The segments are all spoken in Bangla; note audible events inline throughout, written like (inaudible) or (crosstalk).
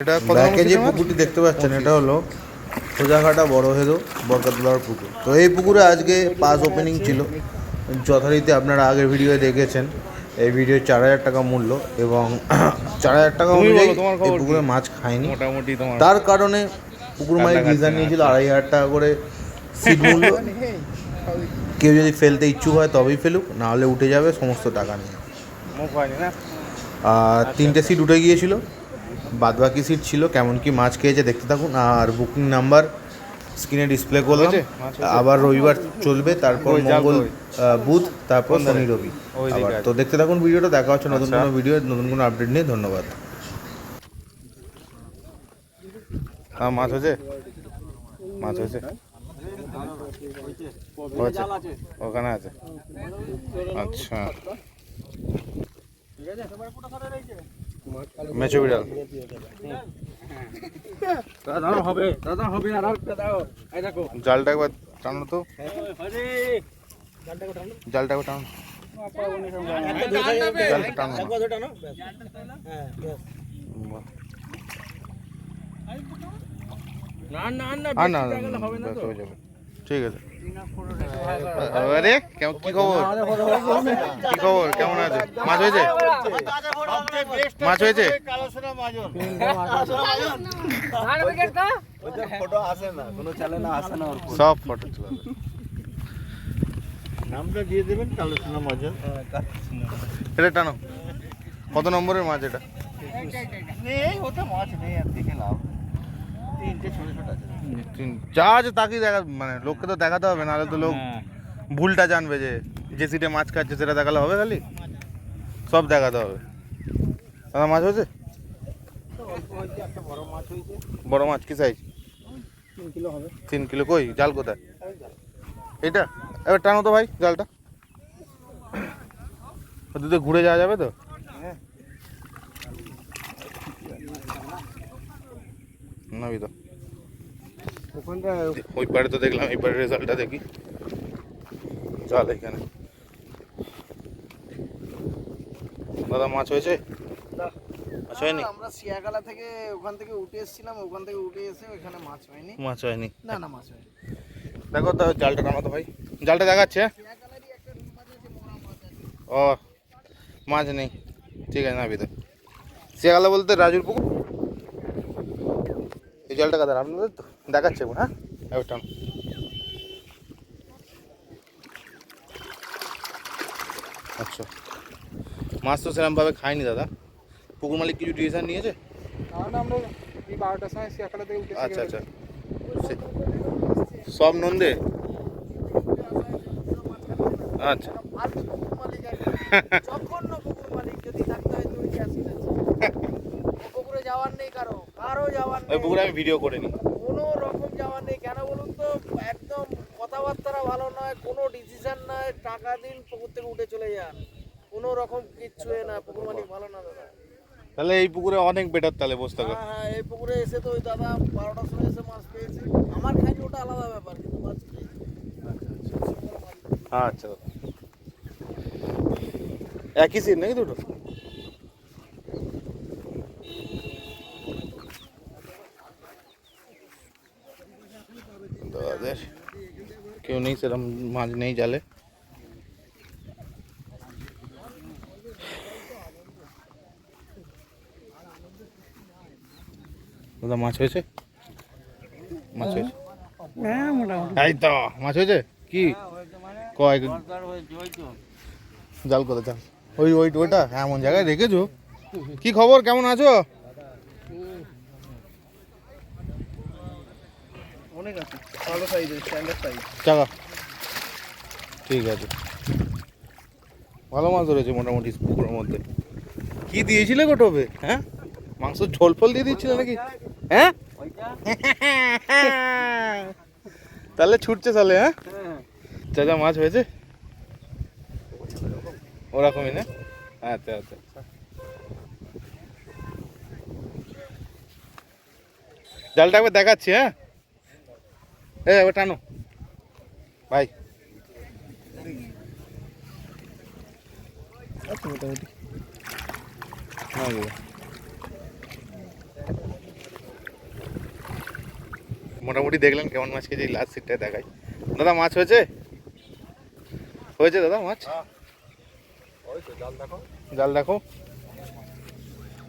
এটা ব্যাকে যে পুকুরটি দেখতে পাচ্ছেন এটা হলো সোজাঘাটা বড় হেদো বরকাতলার পুকুর। তো এই পুকুরে আজকে পাস ওপেনিং ছিল। যথারীতি আপনারা আগের ভিডিও দেখেছেন। এই ভিডিও চার হাজার টাকা মূল্য এবং (clears throat) চার হাজার টাকা অনুযায়ী এই পুকুরে মাছ খায়নি মোটামুটি তার কারণে পুকুর মালিক কান্নাকাটি রিজার্ভ না। নিয়েছিল আড়াই হাজার টাকা করে সিট মূল্য। কেউ যদি ফেলতে ইচ্ছুক হয় তবেই ফেলুক না হলে উঠে যাবে সমস্ত টাকা নিয়ে। মুখ হয়নি না? আর তিনটে সিট উঠে গিয়েছিল। বাদবাকি সিট ছিল কেমন কি মাছ খেয়েছে দেখতে থাকুন। আর বুকিং নাম্বার স্ক্রিনে ডিসপ্লে করলাম? আবার রবিবার চলবে তারপর মঙ্গল। বুধ তারপর শনি রবি। আছে। তো দেখতে থাকুন ভিডিওটা দেখা হচ্ছে নতুন আচ্ছা। কোনো ভিডিও নতুন কোনো আপডেট নিয়ে। ধন্যবাদ। হ্যাঁ মাছ হয়েছে? মাছ হয়েছে? হয়েছে। ওখানে আছে। আচ্ছা। মেচো বিড়াল দাদা হবে দাদা হবে আর একটা দাও এই দেখো জালটা একবার টানো তো জালটা একবার টানো জালটা টানো না। বাহ। না না না আর না না, না, ব্যাস হয়ে যাবে ঠিক আছে। আরে কেমন কি খবর? কি খবর? কেমন আছে? মাছ হয়েছে? মাছ হয়েছে? সব ফটো নামটা দিয়ে দেবেন এটা টানো। কত নম্বরের মাছ এটা? নেই ওটা মাছ নেই আর দেখে লাভ তিনটে ছোট ছোট আছে যা আছে তাকেই দেখা মানে লোককে তো দেখাতে হবে নাহলে তো লোক ভুলটা জানবে যে যে সিটে মাছ খাচ্ছে সেটা দেখালে হবে খালি? সব দেখাতে হবে। দাদা মাছ হয়েছে? বড় মাছ কি সাইজ তিন কিলো কই? জাল কোথায়? এটা এবার টানো তো ভাই জালটা। ওদিকে ঘুরে যাওয়া যাবে তো? নাবি তো। ওই পারে তো দেখলাম এই পারে রেজাল্টটা দেখি চল এখানে দাদা মাছ হয়েছে মাছ হয়নি আমরা শিয়াগালা থেকে ওখান থেকে উঠে এসেছিলাম ওখান থেকে উঠে এসে ওখানে মাছ হয়নি মাছ হয়নি না না মাছ হয়নি দেখো তো জালটা টানো তো ভাই জালটা দেখাচ্ছে ও মাছ নেই ঠিক আছে নাবি তো শিয়াগালা বলতে রাজুর পুকুর এই জলটা কাদার আপনাদের তো দেখাচ্ছে এখন হ্যাঁ? এবার আচ্ছা। মাছ তো সেরকমভাবে খায়নি দাদা। পুকুর মালিক কিছু ডিসিশন নিয়েছে? কারণ আমরা এই বারোটার সময় শিয়াখালা থেকে আচ্ছা আচ্ছা। সব নন্দে? আচ্ছা। হয় পুকুরে আমি ভিডিও করে নিই। কোনো যাওয়ার নেই। কেন বলুন তো? একদম কথাবার্তা ভালো নয় কোনো ডিসিশন নয় টাকা দিন পুকুর থেকে উঠে চলে যান। কোনো রকম কিচ্ছু না পুকুর মালিক ভালো না দাদা। তাহলে এই পুকুরে অনেক বেটার তাহলে বসে থাকো হ্যাঁ হ্যাঁ এই পুকুরে এসে তো ওই দাদা বারোটার সময় এসে মাছ পেয়েছে। আমার খাইনি ওটা আলাদা ব্যাপার কিন্তু মাছ পেয়েছে আচ্ছা দাদা একই সিট নাকি দুটো? দাদাদের কেউ নেই সেরকম মাছ নেই জালে। দাদা মাছ হয়েছে? মাছ হয়েছে? হ্যাঁ এই তো মাছ হয়েছে? কি? কয় জাল কোথায়? জাল। ওই ওই ওইটা এমন জায়গায় রেখেছো? কি খবর? কেমন আছো? অনেক আছে ভালো সাইজের স্ট্যান্ডার্ড সাইজ চাকা। ঠিক আছে। ভালো মাছ ধরেছে মোটামুটি পুকুরের মধ্যে। কি দিয়েছিলে গো টোপে? হ্যাঁ? মাংস ঝোল ফল দিয়ে দিচ্ছিলে নাকি? হ্যাঁ? (laughs) তাহলে ছুটছে তাহলে হ্যাঁ? চাচা মাছ হয়েছে। ওরকমই না? আচ্ছা আচ্ছা। জালটা একবার দেখাচ্ছি হ্যাঁ? এ এবার টানো ভাই। মোটামুটি দাদা। মোটামুটি দেখলেন কেমন মাছ খেয়েছে লাস্ট সিটটায় দেখাই। দাদা মাছ হয়েছে? হয়েছে দাদা মাছ? জাল দেখো।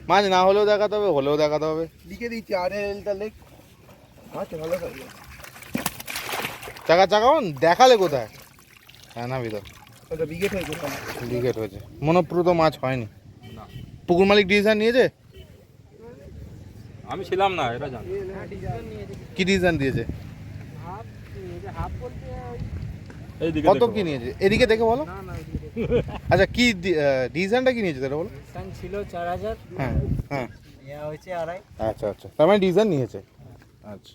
মাছ না হলেও দেখাতে হবে হলেও দেখাতে হবে। লিখে দিচ্ছি আর এলটা লেখ। আচ্ছা ভালো চাকা চাকাও দেখালে কোথায়? হ্যাঁ না হয়ে গেছে হয়েছে মনোপ্রুত মাছ হয়নি। পুকুর মালিক ডিসিশন নিয়েছে? আমি ছিলাম না এটা জানি। কি ডিসিশন দিয়েছে? কত। কি নিয়েছে? এদিকে দেখে বলো। আচ্ছা কি ডিসিশনটা কি নিয়েছে তাহলে বলো। ছিল চার হাজার। হ্যাঁ হ্যাঁ। আচ্ছা আচ্ছা। তার মানে ডিসিশন নিয়েছে। আচ্ছা।